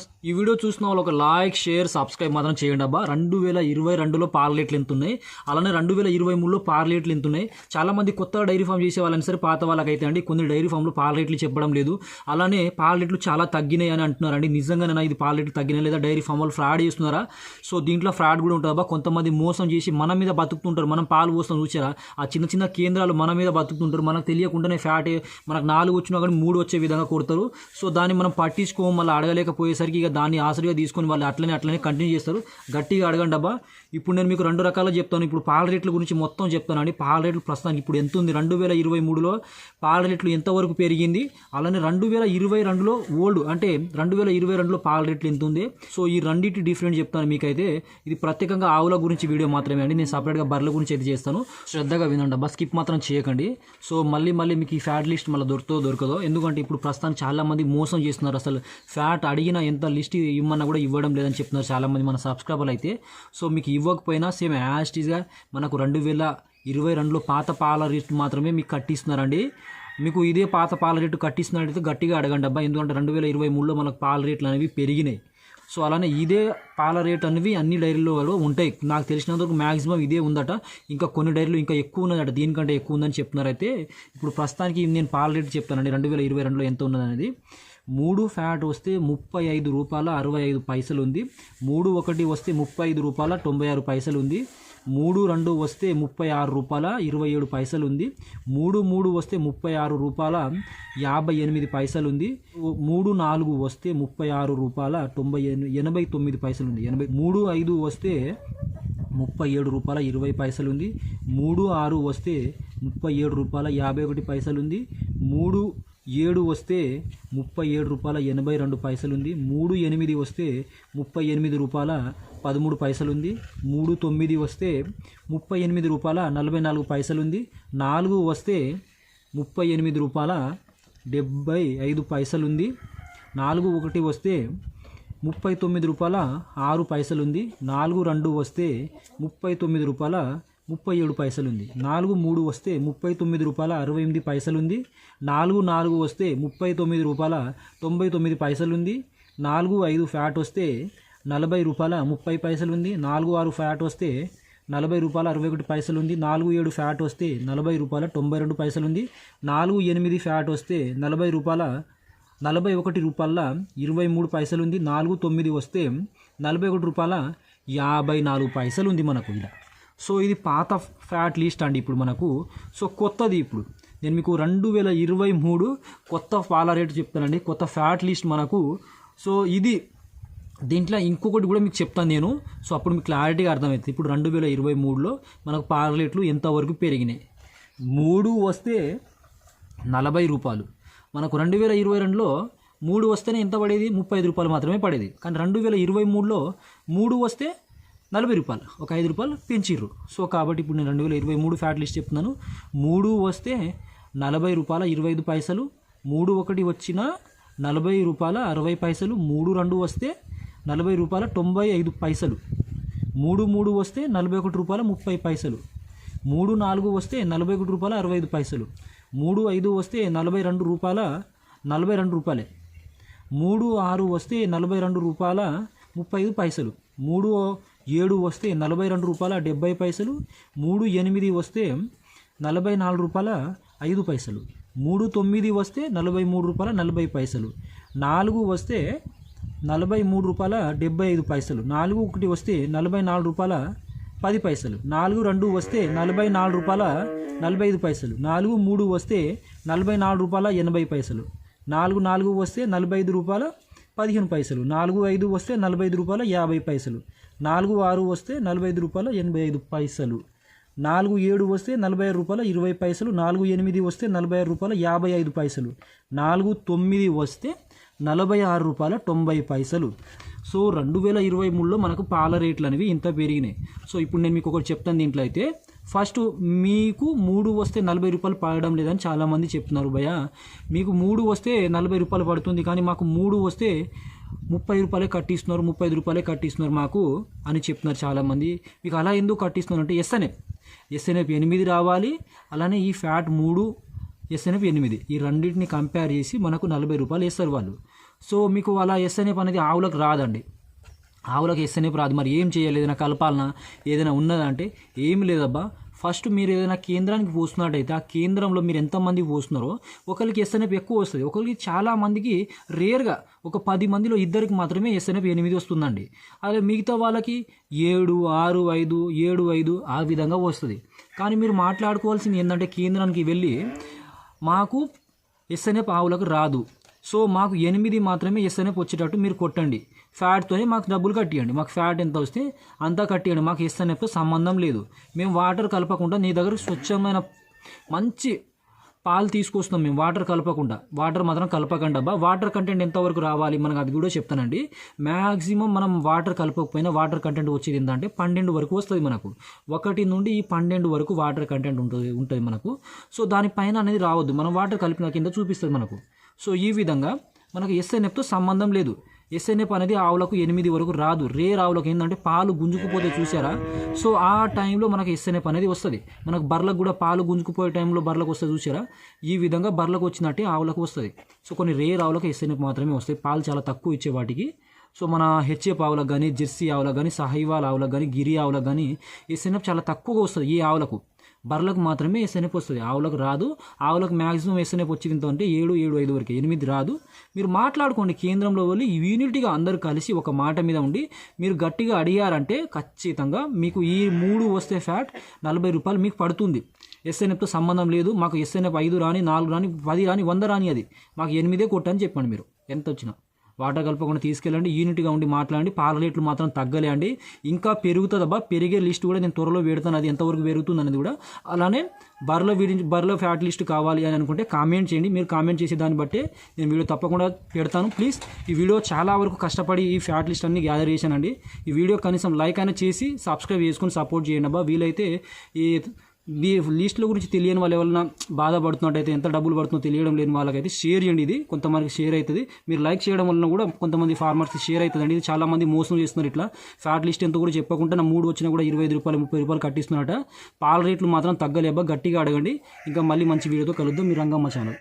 course ఈ video చూసిన వాళ్ళు ఒక లైక్ షేర్ సబ్స్క్రైబ్ మాత్రం చేయండి అబ్బా. రెండు వేల ఇరవై రెండులో పార్లేట్లు ఎంతున్నాయి. అలానే రెండు వేల ఇరవై మూడులో పార్లేట్లు ఎంతున్నాయి. చాలామంది చాలా మంది కొత్త డైరీ ఫామ్ చేసే వాళ్ళని సరే పాత వాళ్ళకైతే అండి కొన్ని డైరీ ఫామ్లు పార్లేట్లు చెప్పడం లేదు. అలానే పార్లేట్లు చాలా తగ్గినాయి అని అంటున్నారండి. నిజంగానే ఇది పార్లేట్లు తగ్గినాయి లేదా డైరీ ఫామ్ వాళ్ళు ఫ్రాడ్ చేస్తున్నారా? సో దీంట్లో ఫ్రాడ్ కూడా ఉంటుంది అబ్బా కొంతమంది మోసం చేసి మన మీద బతుకుతుంటారు. మనం పాలు పోస్తాం చూసారా? ఆ చిన్న చిన్న కేంద్రాలు మన మీద బతుకుతుంటారు. మనకు తెలియకుండానే ఫ్యాట్ మనకు నాలుగు వచ్చినా కానీ మూడు వచ్చే విధంగా కొడతారు. సో దాన్ని మనం పట్టించుకోము. మళ్ళీ అడగలేకపోయేసరికి ఇక దాన్ని ఆసరిగా తీసుకొని వాళ్ళు అట్లనే అట్లనే కంటిన్యూ చేస్తారు. గట్టిగా అడగండి అబ్బా. ఇప్పుడు నేను మీకు రెండు రకాలు చెప్తాను. ఇప్పుడు పాల రేట్ల గురించి మొత్తం చెప్తానండి పాల రేట్లు ప్రస్తుతానికి ఇప్పుడు ఎంత ఉంది? రెండు వేల ఇరవై మూడులో పాల రేట్లు ఎంతవరకు పెరిగింది? అలానే రెండు వేల ఇరవై రెండులో ఓల్డ్ అంటే రెండు వేల ఇరవై రెండులో పాల రేట్లు ఎంత ఉంది? సో ఈ రెండింటి డిఫరెంట్ చెప్తాను మీకైతే. ఇది ప్రత్యేకంగా ఆవుల గురించి వీడియో మాత్రమే అండి. నేను సపరేట్గా బర్రెల గురించి అయితే చేస్తాను. శ్రద్ధగా వినండి అబ్బా. స్కిప్ మాత్రం చేయకండి. సో మళ్ళీ మళ్ళీ మీకు ఈ ఫ్యాట్ లిస్ట్ మళ్ళీ దొరుకుతుందో దొరకదో. ఎందుకంటే ఇప్పుడు ప్రస్తుతానికి చాలామంది మోసం చేస్తున్నారు. అసలు ఫ్యాట్ అడిగిన ఎంత లిస్ట్ ఇవ్వమన్నా కూడా ఇవ్వడం లేదని చెప్తున్నారు చాలామంది మన సబ్స్క్రైబర్లు అయితే. సో మీకు ఇవ్వకపోయినా సేమ్ యాస్టీజ్గా మనకు రెండు వేల ఇరవై రెండులో పాత పాల రేటు మాత్రమే మీకు కట్టిస్తున్నారండి. మీకు ఇదే పాత పాల రేటు కట్టిస్తున్నట్టయితే గట్టిగా అడగండి అబ్బా. ఎందుకంటే రెండు వేల ఇరవై మూడులో మనకు పాల రేట్లు అనేవి పెరిగినాయి. సో అలానే ఇదే పాల రేట్ అనేవి అన్ని డైరీలో కూడా ఉంటాయి. నాకు తెలిసినంతవరకు మ్యాక్సిమం ఇదే ఉందట. ఇంకా కొన్ని డైరీలు ఇంకా ఎక్కువ ఉన్నదట. దీనికంటే ఎక్కువ ఉందని చెప్తున్నారు అయితే ఇప్పుడు ప్రస్తుతానికి నేను పాల రేటు చెప్తానండి. రెండు వేల ఇరవై రెండులో ఎంత ఉన్నదనేది. మూడు ఫ్యాట్ వస్తే ముప్పై ఐదు రూపాయల అరవై ఐదు పైసలు ఉంది మూడు ఒకటి వస్తే ముప్పై ఐదు రూపాయల తొంభై ఆరు పైసలు ఉంది మూడు రెండు వస్తే ముప్పై ఆరు రూపాయల ఇరవై ఏడు పైసలు ఉంది. మూడు మూడు వస్తే ముప్పై ఆరు రూపాయల యాభై ఎనిమిది పైసలు ఉంది. మూడు నాలుగు వస్తే ముప్పై ఆరు రూపాయల తొంభై ఎని- ఎనభై తొమ్మిది పైసలు ఉంది. ఎనభై మూడు ఐదు వస్తే ముప్పై ఏడు రూపాయల ఇరవై పైసలు ఉంది. మూడు ఆరు వస్తే ముప్పై ఏడు రూపాయల యాభై ఒకటి పైసలు ఉంది. మూడు ఏడు వస్తే ముప్పై ఏడు రూపాయల ఎనభై రెండు పైసలు ఉంది మూడు ఎనిమిది వస్తే ముప్పై ఎనిమిది రూపాయల పదమూడు పైసలు ఉంది మూడు తొమ్మిది వస్తే ముప్పై ఎనిమిది రూపాయల నలభై నాలుగు పైసలు ఉంది నాలుగు వస్తే ముప్పై ఎనిమిది రూపాయల డెబ్బై ఐదు పైసలు ఉంది నాలుగు ఒకటి వస్తే ముప్పై తొమ్మిది రూపాయల ఆరు పైసలు ఉంది నాలుగు రెండు వస్తే ముప్పై తొమ్మిది రూపాయల ముప్పై ఏడు పైసలుంది. నాలుగు మూడు వస్తే ముప్పై తొమ్మిది రూపాయల అరవై ఎనిమిది పైసలుంది. నాలుగు నాలుగు వస్తే ముప్పై తొమ్మిది రూపాయల తొంభై తొమ్మిది పైసలుంది. నాలుగు ఐదు ఫ్యాట్ వస్తే నలభై రూపాయల ముప్పై పైసలు ఉంది నాలుగు ఆరు ఫ్యాట్ వస్తే నలభై రూపాయల అరవై ఒకటి పైసలు ఉంది నాలుగు ఏడు ఫ్యాట్ వస్తే నలభై రూపాయల తొంభై రెండు పైసలు ఉంది నాలుగు ఎనిమిది ఫ్యాట్ వస్తే నలభై రూపాయల నలభై ఒకటి రూపాయల ఇరవై మూడు పైసలు ఉంది నాలుగు తొమ్మిది వస్తే నలభై ఒకటి రూపాయల యాభై నాలుగు పైసలు ఉంది మనకు ఇలా సో ఇది పాత ఫ్యాట్ లిస్ట్ అండి ఇప్పుడు మనకు. సో కొత్తది ఇప్పుడు. నేను మీకు రెండు వేల ఇరవై మూడు కొత్త పాల రేటు చెప్తానండి. కొత్త ఫ్యాట్ లిస్ట్ మనకు. సో ఇది దీంట్లో ఇంకొకటి కూడా మీకు చెప్తాను నేను. సో అప్పుడు మీకు క్లారిటీగా అర్థమవుతుంది. ఇప్పుడు రెండు వేల ఇరవై మూడులో మనకు పాల రేట్లు ఎంతవరకు పెరిగినాయి? మూడు వస్తే నలభై రూపాయలు. మనకు రెండు వేల ఇరవై రెండులో మూడు వస్తేనే ఎంత పడేది? ముప్పై ఐదు రూపాయలు మాత్రమే పడేది. కానీ రెండు వేల ఇరవై మూడులో మూడు వస్తే నలభై రూపాయలు ఒక ఐదు రూపాయలు పెంచిర్రు. సో కాబట్టి ఇప్పుడు నేను రెండు వేల ఇరవై మూడు ఫ్యాట్ లిస్ట్ చెప్తున్నాను. మూడు వస్తే నలభై రూపాయల ఇరవై ఐదు పైసలు మూడు ఒకటి వచ్చిన నలభై రూపాయల అరవై పైసలు మూడు రెండు వస్తే నలభై రూపాయల తొంభై ఐదు పైసలు మూడు మూడు వస్తే నలభై ఒకటి రూపాయల ముప్పై పైసలు మూడు నాలుగు వస్తే నలభై ఒకటి రూపాయల అరవై ఐదు పైసలు మూడు ఐదు వస్తే నలభై రెండు రూపాయల నలభై రెండు రూపాయలే మూడు ఆరు వస్తే నలభై రెండు రూపాయల ముప్పై ఐదు పైసలు మూడు ఏడు వస్తే నలభై రెండు రూపాయల డెబ్బై పైసలు మూడు ఎనిమిది వస్తే నలభై నాలుగు రూపాయల ఐదు పైసలు మూడు తొమ్మిది వస్తే నలభై మూడు రూపాయల నలభై పైసలు నాలుగు వస్తే నలభై మూడు రూపాయల డెబ్బై ఐదు పైసలు నాలుగు ఒకటి వస్తే నలభై నాలుగు రూపాయల పది పైసలు నాలుగు రెండు వస్తే నలభై నాలుగు రూపాయల నలభై ఐదు పైసలు నాలుగు మూడు వస్తే నలభై నాలుగు రూపాయల ఎనభై పైసలు నాలుగు నాలుగు వస్తే నలభై ఐదు రూపాయల పదిహేను పైసలు నాలుగు ఐదు వస్తే నలభై ఐదు రూపాయల యాభై పైసలు నాలుగు ఆరు వస్తే నలభై ఐదు రూపాయల ఎనభై ఐదు పైసలు. నాలుగు ఏడు వస్తే నలభై ఆరు రూపాయల ఇరవై పైసలు. నాలుగు ఎనిమిది వస్తే నలభై ఆరు రూపాయల యాభై ఐదు పైసలు. నాలుగు తొమ్మిది వస్తే నలభై ఆరు రూపాయల తొంభై పైసలు. సో రెండు వేల ఇరవై మూడులో మనకు పాల రేట్లు అనేవి ఇంత పెరిగినాయి. సో ఇప్పుడు నేను మీకు ఒకటి చెప్తాను దీంట్లో అయితే. ఫస్ట్ మీకు మూడు వస్తే నలభై రూపాయలు పడడం లేదని చాలామంది చెప్తున్నారు భయ మీకు మూడు వస్తే నలభై రూపాయలు పడుతుంది కానీ మాకు మూడు వస్తే ముప్పై రూపాయలే కట్టిస్తున్నారు ముప్పై ఐదు రూపాయలే కట్టిస్తున్నారు మాకు అని చెప్తున్నారు చాలామంది. మీకు అలా ఎందుకు కట్టిస్తున్నారు అంటే ఎస్ఎన్ఎఫ్ ఎస్ఎన్ఎఫ్ ఎనిమిది రావాలి అలానే ఈ ఫ్యాట్ మూడు ఎస్ఎన్ఎఫ్ ఎనిమిది. ఈ రెండింటిని కంపేర్ చేసి మనకు నలభై రూపాయలు వేస్తారు వాళ్ళు. సో మీకు అలా ఎస్ఎన్ఎఫ్ అనేది ఆవులకు రాదండి. ఆవులకు ఎస్ఎన్ఎఫ్ రాదు. మరి ఏం చేయాలి? ఏదైనా కలపాలనా? ఏదైనా ఉన్నదా అంటే ఏం లేదబ్బా. ఫస్ట్ మీరు ఏదైనా కేంద్రానికి పోస్తున్నట్టయితే ఆ కేంద్రంలో మీరు ఎంతమంది పోస్తున్నారో ఒకరికి ఎస్ఎన్ఎఫ్ ఎక్కువ వస్తుంది. ఒకరికి చాలా మందికి రేర్గా ఒక పది మందిలో ఇద్దరికి మాత్రమే ఎస్ఎన్ఎఫ్ ఎనిమిది వస్తుందండి. అదే మిగతా వాళ్ళకి ఏడు ఆరు ఐదు ఏడు ఐదు ఆ విధంగా వస్తుంది. కానీ మీరు మాట్లాడుకోవాల్సింది ఏంటంటే కేంద్రానికి వెళ్ళి మాకు ఎస్ఎన్ఎఫ్ ఆవులకు రాదు. సో మాకు ఎనిమిది మాత్రమే ఎస్ఎన్ఎఫ్ వచ్చేటట్టు మీరు కొట్టండి. ఫ్యాట్తో మాకు డబ్బులు కట్టియండి. మాకు ఫ్యాట్ ఎంత వస్తే అంతా కట్టియండి. మాకు ఎస్ఎన్ఎఫ్తో సంబంధం లేదు. మేము వాటర్ కలపకుండా నీ దగ్గర స్వచ్ఛమైన మంచి పాలు తీసుకొస్తున్నాం మేము వాటర్ కలపకుండా. వాటర్ మాత్రం కలపకండి అబ్బా. వాటర్ కంటెంట్ ఎంతవరకు రావాలి? మనకు అది కూడా చెప్తానండి. మ్యాక్సిమం మనం వాటర్ కలపకపోయినా వాటర్ కంటెంట్ వచ్చేది ఏంటంటే పన్నెండు వరకు వస్తుంది మనకు. ఒకటి నుండి ఈ పన్నెండు వరకు వాటర్ కంటెంట్ ఉంటుంది ఉంటుంది మనకు. సో దానిపైన అనేది రావద్దు. మనం వాటర్ కలిపిన కింద చూపిస్తుంది మనకు. సో ఈ విధంగా మనకు ఎస్ఎన్ఎఫ్తో సంబంధం లేదు. ఎస్ఎన్ఎఫ్ అనేది ఆవులకు ఎనిమిది వరకు రాదు. రేర్ ఆవులకు ఏంటంటే పాలు గుంజుకుపోతే చూసారా సో ఆ టైంలో మనకు ఎస్ఎన్ఎఫ్ అనేది వస్తుంది. మనకు బర్లకు కూడా పాలు గుంజుకుపోయే టైంలో బర్లకు వస్తుంది చూసారా ఈ విధంగా బర్లకు వచ్చినట్టే ఆవులకు వస్తుంది. సో కొన్ని రేర్ ఆవులకు ఎస్ఎన్ఎఫ్ మాత్రమే వస్తాయి పాలు చాలా తక్కువ ఇచ్చే వాటికి. సో మన హెచ్ఎఫ్ ఆవులకు కానీ జెర్సీ ఆవులకు కానీ సహైవాల్ ఆవులకు కానీ గిరి ఆవులకు కానీ ఎస్ఎన్ఎఫ్ చాలా తక్కువగా వస్తుంది ఈ ఆవులకు. బర్రెలకు మాత్రమే ఎస్ఎన్ఎఫ్ వస్తుంది. ఆవులకు రాదు. ఆవులకు మ్యాక్సిమం ఎస్ఎన్ఎఫ్ వచ్చింది ఎంత అంటే ఏడు ఏడు ఐదు వరకు. ఎనిమిది రాదు. మీరు మాట్లాడుకోండి. కేంద్రంలో వెళ్ళి యూనిటీగా అందరూ కలిసి ఒక మాట మీద ఉండి మీరు గట్టిగా అడిగారంటే ఖచ్చితంగా మీకు ఈ మూడు వస్తే ఫ్యాట్ నలభై రూపాయలు మీకు పడుతుంది. ఎస్ఎన్ఎఫ్తో సంబంధం లేదు. మాకు ఎస్ఎన్ఎఫ్ ఐదు రాని నాలుగు రాని పది రాని వంద రాని అది. మాకు ఎనిమిదే కొట్టని చెప్పండి మీరు. ఎంత వచ్చినా. వాటర్ కలపకుండా తీసుకెళ్ళండి యూనిట్గా ఉండి మాట్లాడండి పాల రేట్లు మాత్రం తగ్గలే అండి. ఇంకా పెరుగుతుందబ్బా పెరిగే లిస్ట్ కూడా నేను త్వరలో పెడతాను అది ఎంతవరకు పెరుగుతుంది అనేది కూడా. అలానే బర్లో వీడి బర్రెల ఫ్యాట్ లిస్ట్ కావాలి అని అనుకుంటే కామెంట్ చేయండి. మీరు కామెంట్ చేసే దాన్ని బట్టి నేను వీడియో తప్పకుండా పెడతాను. ప్లీజ్ ఈ వీడియో చాలా వరకు కష్టపడి ఈ ఫ్యాట్ లిస్ట్ అన్ని గ్యాదర్ చేశానండి. ఈ వీడియో కనీసం లైక్ అయినా చేసి సబ్స్క్రైబ్ చేసుకుని సపోర్ట్ చేయండి అబ్బా. వీలైతే ఈ లిస్టుల గురించి తెలియని వాళ్ళు ఎవరైనా బాధపడుతున్నట్టయితే ఎంత డబ్బులు పడుతుందో తెలియడం లేని వాళ్ళకైతే షేర్ చేయండి ఇది. కొంతమందికి షేర్ అవుతుంది. మీరు లైక్ చేయడం వలన కూడా కొంతమంది ఫార్మర్స్కి షేర్ అవుతుందండి. ఇది చాలా మంది మోసం చేస్తున్నారు ఇట్లా. ఫ్యాట్ లిస్ట్ ఎంత కూడా చెప్పకుండా నా మూడు వచ్చినా కూడా ఇరవై ఐదు రూపాయలు ముప్పై రూపాయలు కట్టిస్తున్నట పాల రేట్లు మాత్రం తగ్గలేబా గట్టిగా అడగండి. ఇంకా మళ్ళీ మంచి వీడియోతో కలుద్దాం. మీరు రంగమ్మ ఛానల్.